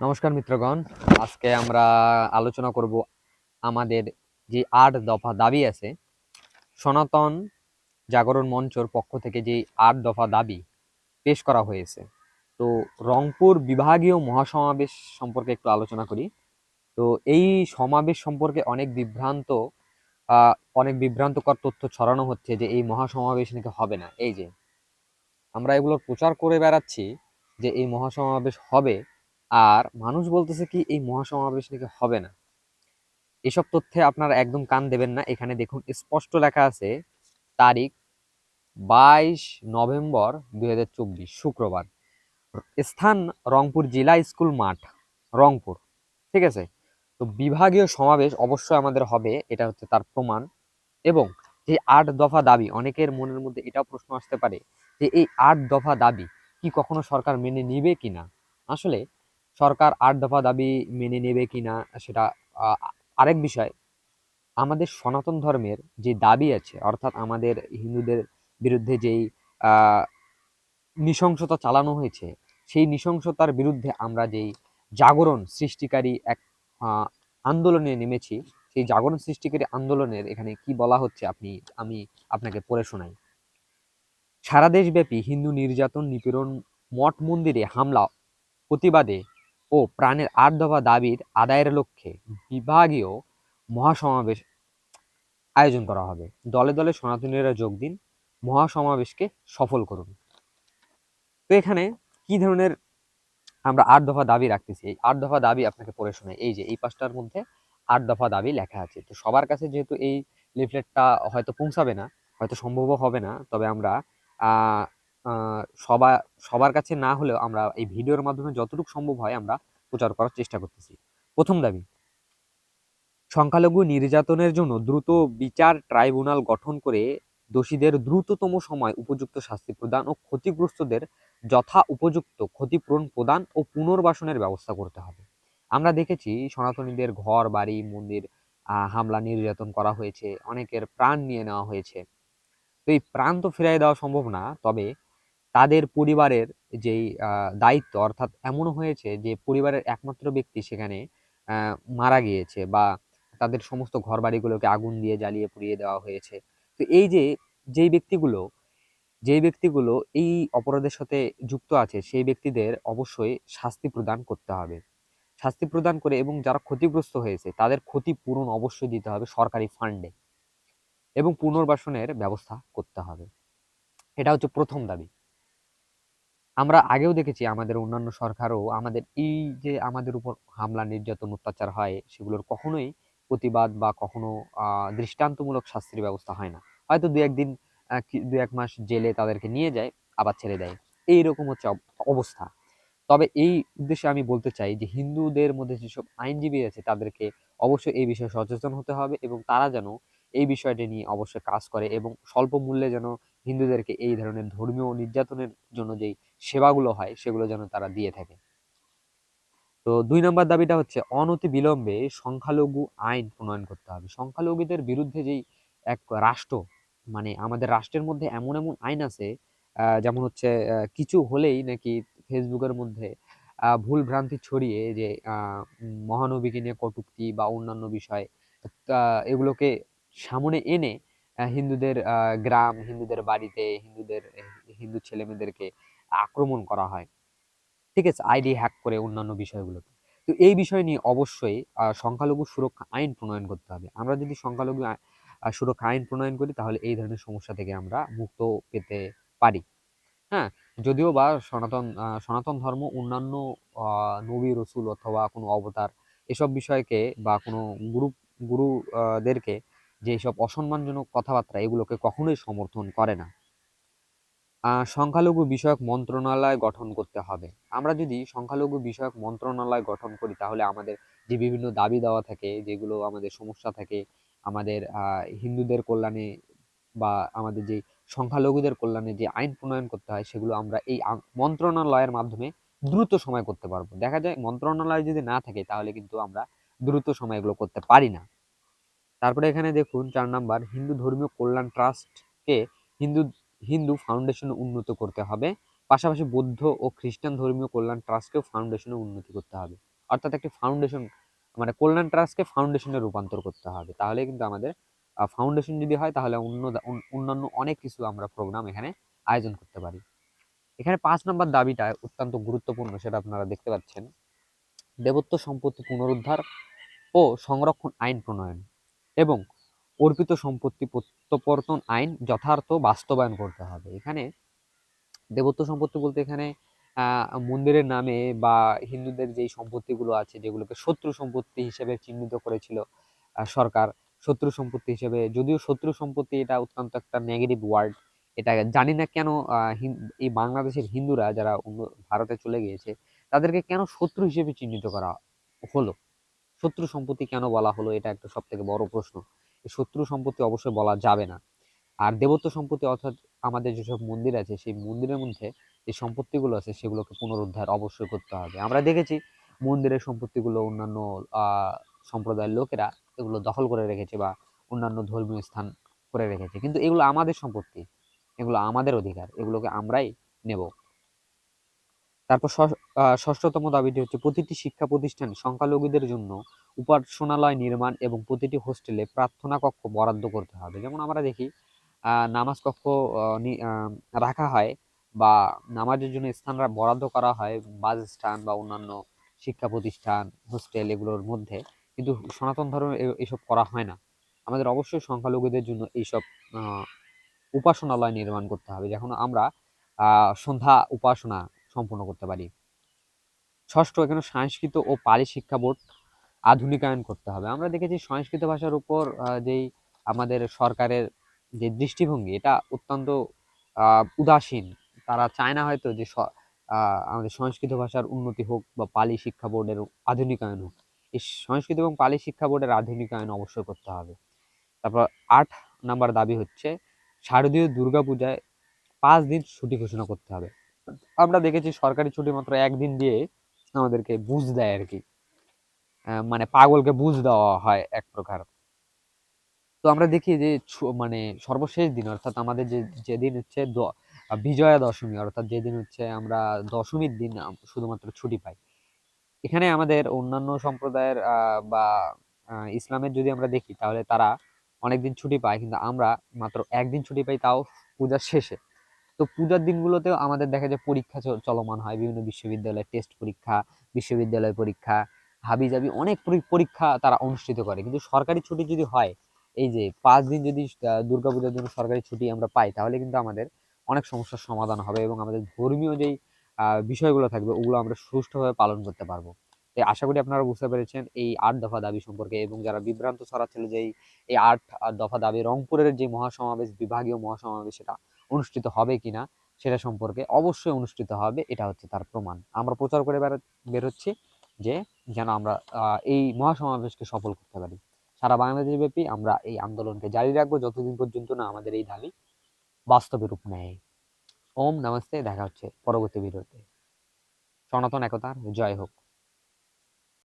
নমস্কার মিত্রগণ। আজকে আমরা আলোচনা করব আমাদের যে আট দফা দাবি আছে, সনাতন জাগরণ মঞ্চর পক্ষ থেকে যে আট দফা দাবি পেশ করা হয়েছে। তো রংপুর বিভাগীয় মহাসমাবেশ সম্পর্কে একটু আলোচনা করি। তো এই সমাবেশ সম্পর্কে অনেক বিভ্রান্ত অনেক বিভ্রান্তকর তথ্য ছড়ানো হচ্ছে যে এই মহাসমাবেশ নাকি হবে না। এই যে, আমরা এগুলোর প্রচার করে বেড়াচ্ছি যে এই মহাসমাবেশ হবে আর মানুষ বলতেছে কি, এই মহাসমাবেশ নাকি হবে না। এসব তথ্যে আপনারা একদম কান দেবেন না। এখানে দেখুন, স্পষ্ট লেখা আছে, তারিখ বাইশ নভেম্বর দু হাজার চব্বিশ, শুক্রবার। স্থান রংপুর জেলা স্কুল মাঠ, রংপুর। ঠিক আছে? তো বিভাগীয় সমাবেশ অবশ্যই আমাদের হবে, এটা হচ্ছে তার প্রমাণ। এবং যে আট দফা দাবি, অনেকের মনের মধ্যে এটাও প্রশ্ন আসতে পারে যে, এই আট দফা দাবি কি কখনো সরকার মেনে নিবে কিনা? আসলে সরকার আট দফা দাবি মেনে নেবে কিনা সেটা আরেক বিষয়। আমাদের সনাতন ধর্মের যে দাবি আছে, অর্থাৎ আমাদের হিন্দুদের বিরুদ্ধে যেই নৃশংসতা চালানো হয়েছে, সেই নৃশংসতার বিরুদ্ধে আমরা যেই জাগরণ সৃষ্টিকারী এক আন্দোলনে নেমেছি, সেই জাগরণ সৃষ্টিকারী আন্দোলনের এখানে কি বলা হচ্ছে আপনি, আমি আপনাকে পড়ে শোনাই। সারা দেশব্যাপী হিন্দু নির্যাতন নিপীড়ন মঠ মন্দিরে হামলা, প্রতিবাদে ও প্রাণের আট দফা দাবির আদায়ের লক্ষ্যে বিভাগীয় মহাসমাবেশ আয়োজন করা হবে। দলে দলে সনাতনীরা যোগ দিন, মহাসমাবেশকে সফল করুন। তো এখানে কি ধরনের আমরা আট দফা দাবি রাখতেছি? এই আট দফা দাবি আপনাকে পড়ে শোনাই। এই যে, এই পাঁচটার মধ্যে আট দফা দাবি লেখা আছে। তো সবার কাছে যেহেতু এই লিফলেটটা হয়তো পৌঁছাবে না, হয়তো সম্ভবও হবে না, তবে আমরা আহ, সবার কাছে না হলেও আমরা এই ভিডিওর মাধ্যমে যতটুকু সম্ভব হয় আমরা প্রচার করার চেষ্টা করতেছি। প্রথম দাবি সংখ্যালঘু নির্যাতনের জন্য দ্রুত বিচার ট্রাইব্যুনাল গঠন করে দোষীদের দ্রুততম সময় উপযুক্ত শাস্তি প্রদান ও ক্ষতিগ্রস্তদের যথা উপযুক্ত ক্ষতিপূরণ প্রদান ও পুনর্বাসনের ব্যবস্থা করতে হবে। আমরা দেখেছি সনাতনীদের ঘর বাড়ি মন্দির হামলা নির্যাতন করা হয়েছে অনেকের প্রাণ নিয়ে নেওয়া হয়েছে। তো এই প্রাণ তো ফিরিয়ে দেওয়া সম্ভব না তবে তাদের পরিবারের যেই দায়িত্ব, অর্থাৎ এমনও হয়েছে যে পরিবারের একমাত্র ব্যক্তি সেখানে মারা গিয়েছে বা তাদের সমস্ত ঘর বাড়িগুলোকে আগুন দিয়ে জ্বালিয়ে পুড়িয়ে দেওয়া হয়েছে। তো এই যে, যেই ব্যক্তিগুলো যেই ব্যক্তিগুলো এই অপরাধের সাথে যুক্ত আছে, সেই ব্যক্তিদের অবশ্যই শাস্তি প্রদান করতে হবে। শাস্তি প্রদান করে এবং যারা ক্ষতিগ্রস্ত হয়েছে, তাদের ক্ষতিপূরণ অবশ্যই দিতে হবে সরকারি ফান্ডে এবং পুনর্বাসনের ব্যবস্থা করতে হবে। এটা হচ্ছে প্রথম দাবি। আমরা আগেও দেখেছি আমাদের অন্যান্য সরকারও আমাদের এই যে আমাদের উপর হামলা, নির্যাতন, অত্যাচার হয়, সেগুলোর কখনোই প্রতিবাদ বা কখনো দৃষ্টান্তমূলক শাস্তির ব্যবস্থা হয় না। হয়তো দু একদিন দু এক মাস জেলে তাদেরকে নিয়ে যায়, আবার ছেড়ে দেয়। এইরকম হচ্ছে অব- অবস্থা। তবে এই উদ্দেশ্যে আমি বলতে চাই যে হিন্দুদের মধ্যে যেসব আইনজীবী আছে, তাদেরকে অবশ্যই এই বিষয়ে সচেতন হতে হবে এবং তারা যেন এই বিষয়টি নিয়ে অবশ্যই কাজ করে এবং স্বল্প মূল্যে যেন হিন্দুদেরকে এই ধরনের ধর্মীয় নির্যাতনের জন্য যেই সেবাগুলো হয়, সেগুলো যেন তারা দিয়ে থাকে। তো দুই নম্বর দাবিটা হচ্ছে অনতি বিলম্বে সংখ্যালঘু আইন প্রণয়ন করতে হবে। সংখ্যালঘুদের বিরুদ্ধে যেই এক রাষ্ট্র মানে আমাদের রাষ্ট্রের মধ্যে এমন এমন আইন আছে যেমন হচ্ছে কিছু হলেই নাকি ফেসবুকের মধ্যে ভুল ভ্রান্তি ছড়িয়ে যে মহানবীকে নিয়ে কটূক্তি বা অন্যান্য বিষয় এগুলোকে সামনে এনে হিন্দুদের গ্রাম, হিন্দুদের বাড়িতে, হিন্দুদের, হিন্দু ছেলেমেয়েদেরকে আক্রমণ করা হয়। ঠিক আছে? আইডি হ্যাক করে অন্যান্য বিষয়গুলোকে। তো এই বিষয় নিয়ে অবশ্যই সংখ্যালঘু সুরক্ষা আইন প্রণয়ন করতে হবে। আমরা যদি সংখ্যালঘু সুরক্ষা আইন প্রণয়ন করি তাহলে এই ধরনের সমস্যা থেকে আমরা মুক্ত পেতে পারি। হ্যাঁ? যদিও বা সনাতন সনাতন ধর্ম অন্যান্য নবী রসুল অথবা কোনো অবতার এসব বিষয়কে বা কোনো গুরু গুরুদেরকে যে সব অসম্মানজনক কথাবার্তা এগুলোকে কখনোই সমর্থন করে না। সংখ্যালঘু বিষয়ক মন্ত্রণালয় গঠন করতে হবে। আমরা যদি সংখ্যালঘু বিষয়ক মন্ত্রণালয় গঠন করি, তাহলে আমাদের যে বিভিন্ন দাবি দেওয়া থাকে, যেগুলো আমাদের সমস্যা থাকে, আমাদের হিন্দুদের কল্যাণে বা আমাদের যে সংখ্যালঘুদের কল্যাণে যে আইন প্রণয়ন করতে হয়, সেগুলো আমরা এই মন্ত্রণালয়ের মাধ্যমে দ্রুত সময় করতে পারব। দেখা যায় মন্ত্রণালয় যদি না থাকে, তাহলে কিন্তু আমরা দ্রুত সময় এগুলো করতে পারি না। তারপরে এখানে দেখুন, চার নাম্বার, হিন্দু ধর্মীয় কল্যাণ ট্রাস্টকে হিন্দু হিন্দু ফাউন্ডেশন উন্নত করতে হবে। পাশাপাশি বৌদ্ধ ও খ্রিস্টান ধর্মীয় কল্যাণ ট্রাস্টকেও ফাউন্ডেশনে উন্নতি করতে হবে। অর্থাৎ একটি ফাউন্ডেশন মানে কল্যাণ ট্রাস্টকে ফাউন্ডেশনে রূপান্তর করতে হবে। তাহলে কিন্তু আমাদের ফাউন্ডেশন যদি হয় তাহলে অন্য অন্যান্য অনেক কিছু আমরা প্রোগ্রাম এখানে আয়োজন করতে পারি। এখানে পাঁচ নম্বর দাবিটা অত্যন্ত গুরুত্বপূর্ণ, সেটা আপনারা দেখতে পাচ্ছেন। দেবত্ব সম্পত্তি পুনরুদ্ধার ও সংরক্ষণ আইন প্রণয়ন এবং অর্পিত সম্পত্তি প্রত্যর্পণ আইন যথার্থ বাস্তবায়ন করতে হবে। এখানে দেবত্ব সম্পত্তি বলতে এখানে মন্দিরের নামে বা হিন্দুদের যেই সম্পত্তিগুলো আছে, যেগুলোকে শত্রু সম্পত্তি হিসেবে চিহ্নিত করেছিল সরকার, শত্রু সম্পত্তি হিসেবে, যদিও শত্রু সম্পত্তি এটা অত্যন্ত একটা নেগেটিভ ওয়ার্ড এটা জানি না কেন এই বাংলাদেশের হিন্দুরা যারা অন্য ভারতে চলে গিয়েছে, তাদেরকে কেন শত্রু হিসেবে চিহ্নিত করা হলো? শত্রু সম্পত্তি কেন বলা হলো? এটা একটা সব থেকে বড় প্রশ্ন। শত্রু সম্পত্তি অবশ্যই বলা যাবে না। আর দেবত্ব সম্পত্তি অর্থাৎ আমাদের যেসব মন্দির আছে, সেই মন্দিরের মধ্যে যে সম্পত্তিগুলো আছে, সেগুলোকে পুনরুদ্ধার অবশ্যই করতে হবে। আমরা দেখেছি মন্দিরের সম্পত্তিগুলো অন্যান্য সম্প্রদায়ের লোকেরা এগুলো দখল করে রেখেছে বা অন্যান্য ধর্মীয় স্থান করে রেখেছে। কিন্তু এগুলো আমাদের সম্পত্তি, এগুলো আমাদের অধিকার, এগুলোকে আমরাই নেব। তারপর ষষ্ঠতম দাবিটি হচ্ছে প্রতিটি শিক্ষা প্রতিষ্ঠান সংখ্যালঘুদের জন্য উপাসনালয় নির্মাণ এবং প্রতিটি হোস্টেলে প্রার্থনা কক্ষ বরাদ্দ করতে হবে। যেমন আমরা দেখি নামাজ কক্ষ রাখা হয় বা নামাজের জন্য স্থান বরাদ্দ করা হয় বাস স্থান বা অন্যান্য শিক্ষা প্রতিষ্ঠান, হোস্টেল এগুলোর মধ্যে। কিন্তু সনাতন ধর্মে এসব করা হয় না। আমাদের অবশ্যই সংখ্যালঘুদের জন্য এইসব উপাসনালয় নির্মাণ করতে হবে। যখন আমরা সন্ধ্যা উপাসনা সম্পূর্ণ করতে পারি। ষষ্ঠ, এখানে সংস্কৃত ও পালি শিক্ষা বোর্ড আধুনিকায়ন করতে হবে। আমরা দেখেছি সংস্কৃত ভাষার উপর যেই আমাদের সরকারের যে দৃষ্টিভঙ্গি, এটা অত্যন্ত উদাসীন। তারা চায় না হয়তো যে আমাদের সংস্কৃত ভাষার উন্নতি হোক বা পালি শিক্ষা বোর্ডের আধুনিকায়ন হোক। এই সংস্কৃত এবং পালি শিক্ষা বোর্ডের আধুনিকায়ন অবশ্যই করতে হবে। তারপর আট নাম্বার দাবি হচ্ছে, শারদীয় দুর্গাপূজায় পাঁচ দিন ছুটি ঘোষণা করতে হবে। আমরা দেখেছি সরকারি ছুটি মাত্র একদিন দিয়ে আমাদেরকে বুঝ দেয় আর কি। মানে পাগলকে বুঝ দেওয়া হয় এক প্রকার। তো আমরা দেখি যে মানে সর্বশেষ দিন, অর্থাৎ আমাদের যে, যেদিন হচ্ছে বিজয়া দশমী, অর্থাৎ যেদিন হচ্ছে আমরা দশমীর দিন শুধুমাত্র ছুটি পাই। এখানে আমাদের অন্যান্য সম্প্রদায়ের বা ইসলামের যদি আমরা দেখি, তাহলে তারা অনেকদিন ছুটি পায়, কিন্তু আমরা মাত্র একদিন ছুটি পাই তাও পূজার শেষে। তো পূজার দিনগুলোতেও আমাদের দেখা যায় পরীক্ষা চলমান হয়। বিভিন্ন বিশ্ববিদ্যালয়ে টেস্ট পরীক্ষা, বিশ্ববিদ্যালয় পরীক্ষা হাবি জাবি অনেক পরীক্ষা তারা অনুষ্ঠিত করে। কিন্তু সরকারি ছুটি যদি হয়, এই যে পাঁচ দিন যদি দুর্গাপূজার জন্য সরকারি ছুটি আমরা পাই, তাহলে কিন্তু আমাদের অনেক সমস্যার সমাধান হবে এবং আমাদের ধর্মীয় যেই বিষয়গুলো থাকবে, ওগুলো আমরা সুষ্ঠুভাবে পালন করতে পারব। তাই আশা করি আপনারা বুঝতে পেরেছেন এই আট দফা দাবি সম্পর্কে এবং যারা বিভ্রান্ত ছড়াচ্ছিল যে এই আট দফা দাবি রংপুরের যে মহাসমাবেশ, বিভাগীয় মহাসমাবেশ, সেটা অনুষ্ঠিত হবে কিনা সেটা সম্পর্কে অবশ্যই অনুষ্ঠিত হবে, এটা হচ্ছে তার প্রমাণ। আমরা প্রচার করে বেরোচ্ছি যে যেন আমরা এই মহাসমাবেশকে সফল করতে পারি। সারা বাংলাদেশ ব্যাপী আমরা এই আন্দোলনকে জারি রাখব যতদিন পর্যন্ত না আমাদের এই দাবি বাস্তবে রূপ নেয়। ওম, নমস্তে, দেখা হচ্ছে পরবর্তী ভিডিওতে। সনাতন একতার, জয় হোক।